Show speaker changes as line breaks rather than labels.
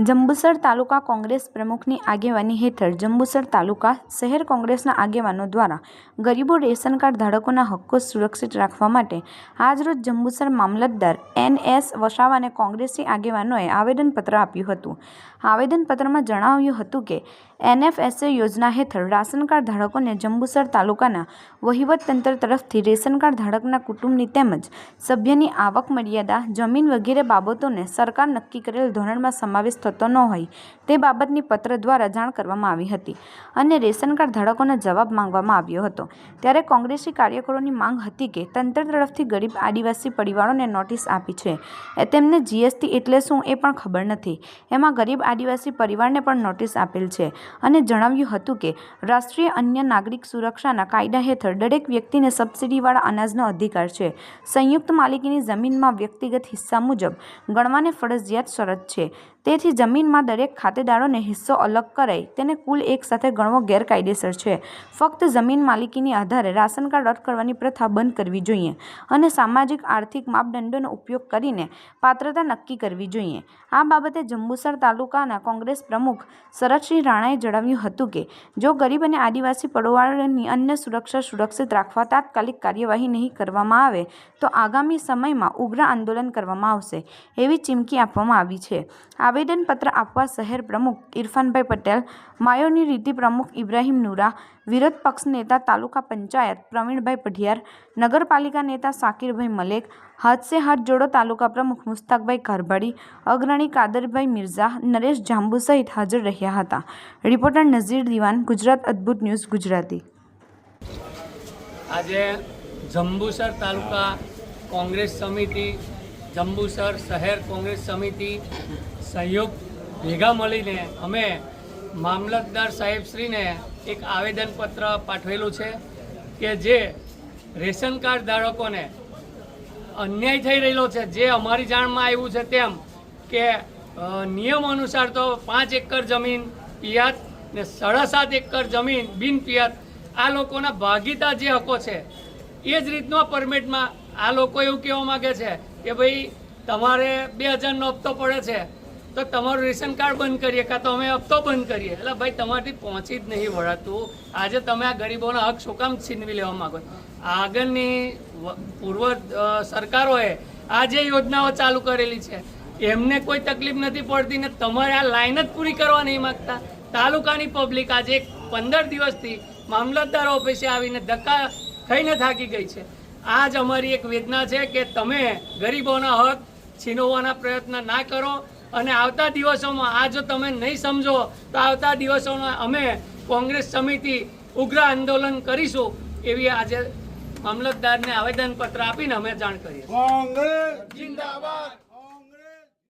જંબુસર તાલુકા કોંગ્રેસ પ્રમુખની આગેવાની હેઠળ જંબુસર તાલુકા શહેર કોંગ્રેસના આગેવાનો દ્વારા ગરીબો રેશન કાર્ડ ધારકોના હક્કો સુરક્ષિત રાખવા માટે આજરોજ જંબુસર મામલતદાર એન એસ વસાવાને કોંગ્રેસી આગેવાનોએ આવેદનપત્ર આપ્યું હતું. આવેદનપત્રમાં જણાવ્યું હતું કે, એનએફએસએ યોજના હેઠળ રાશન કાર્ડ ધારકોને જંબુસર તાલુકાના વહીવટતંત્ર તરફથી રેશન કાર્ડ ધારકના કુટુંબની તેમજ સભ્યની આવક મર્યાદા, જમીન વગેરે બાબતોને સરકાર નક્કી કરેલ ધોરણમાં સમાવેશ થતો ન હોય તે બાબતની પત્ર દ્વારા જાણ કરવામાં આવી હતી અને રેશન કાર્ડ ધારકોનો જવાબ માંગવામાં આવ્યો હતો. ત્યારે કોંગ્રેસી કાર્યકરોની માંગ હતી કે તંત્ર તરફથી ગરીબ આદિવાસી પરિવારોને નોટિસ આપી છે. તેમને જીએસટી એટલે શું એ પણ ખબર નથી. એમાં ગરીબ આદિવાસી પરિવારને પણ નોટિસ આપેલ છે અને જણાવ્યું હતું કે રાષ્ટ્રીય અન્ય નાગરિક સુરક્ષાના કાયદા હેઠળ દરેક વ્યક્તિને સબસિડીવાળા અનાજનો અધિકાર છે. સંયુક્ત માલિકીની જમીનમાં વ્યક્તિગત હિસ્સા મુજબ ગણવાને ફરજિયાત શરત છે. તેથી જમીનમાં દરેક ખાતેદારોને હિસ્સો અલગ કરાય તેને કુલ એક સાથે ગણવો ગેરકાયદેસર છે. ફક્ત જમીન માલિકીની આધારે રાશન કાર્ડ રદ કરવાની પ્રથા બંધ કરવી જોઈએ અને સામાજિક આર્થિક માપદંડોનો ઉપયોગ કરીને પાત્રતા નક્કી કરવી જોઈએ. આ બાબતે જંબુસર તાલુકાના કોંગ્રેસ પ્રમુખ શરદસિંહ રાણાએ જણાવ્યું હતું કે, જો ગરીબ અને આદિવાસી પડોવાળાની અન્ય સુરક્ષા સુરક્ષિત રાખવા તાત્કાલિક કાર્યવાહી નહીં કરવામાં આવે, તો આગામી સમયમાં ઉગ્ર આંદોલન કરવામાં આવશે, એવી ચીમકી આપવામાં આવી છે. આવેદનપત્ર આપવા શહેર પ્રમુખ ઇરફાનભાઈ પટેલ, માયોની રીતિ પ્રમુખ ઇબ્રાહિમ નુરા, વિરોધ પક્ષ નેતા તાલુકા પંચાયત પ્રવીણભાઈ પઢિયાર, નગરપાલિકા નેતા સાકિરભાઈ મલેક હાથ સે હાથ જોડો તાલુકા પ્રમુખ મુસ્તાકભાઈ કારભાડી અગ્રણી કાદરભાઈ મિર્ઝા, નરેશ જાંબુ સહિત હાજર રહ્યા હતા. રિપોર્ટર નઝીર દિવાન, ગુજરાત અદ્ભુત ન્યૂઝ, ગુજરાતી.
આજે જંબુસર તાલુકા કોંગ્રેસ સમિતિ જંબુસર શહેર કોંગ્રેસ સમિતિ સહયોગ ભેગા મળીને અમે મામલતદાર સાહેબશ્રીને એક આવેદનપત્ર પાઠવેલું છે કે જે રેશન કાર્ડ ધારકોને અન્યાય થઈ રહેલો છે. જે અમારી જાણમાં આવ્યું છે તેમ કે નિયમ અનુસાર તો પાંચ એકર જમીન પિયાત ને સાડા સાત એકર જમીન બિન પિયાત આ લોકોના ભાગીદાર જે હકો છે, એ જ રીતનો પરમિટમાં આ લોકો એવું કહેવા માગે છે કે ભાઈ, તમારે બે હજારનો હપ્તો પડે છે, તો તમારું રેશન કાર્ડ બંધ કરીએ કાં તો અમે હપ્તો બંધ કરીએ? એટલે ભાઈ, તમારાથી પહોંચી જ નહીં વળાતું. આજે તમે આ ગરીબોના હક શું કામ છીનવી લેવા માંગો આગળની પૂર્વ સરકારોએ આ જે યોજનાઓ ચાલુ કરેલી છે, એમને કોઈ તકલીફ નથી પડતી ને તમારે આ લાઈન જ પૂરી કરવા નહીં માંગતા? તાલુકાની પબ્લિક આજે પંદર દિવસથી મામલતદાર ઓફિસે આવીને ધક્કા ખાઈને થાકી ગઈ છે. આ જ અમારી એક વેદના છે કે તમે ગરીબોના હક છીનવવાના પ્રયત્ન ના કરો અને આવતા દિવસોમાં આ જો તમે નહીં સમજો, તો આવતા દિવસોમાં અમે કોંગ્રેસ સમિતિ ઉગ્ર આંદોલન કરીશું એવી આજે મામલતદારને આવેદનપત્ર આપીને અમે જાણ કરીએ
કોંગ્રેસ જિંદાબાદ.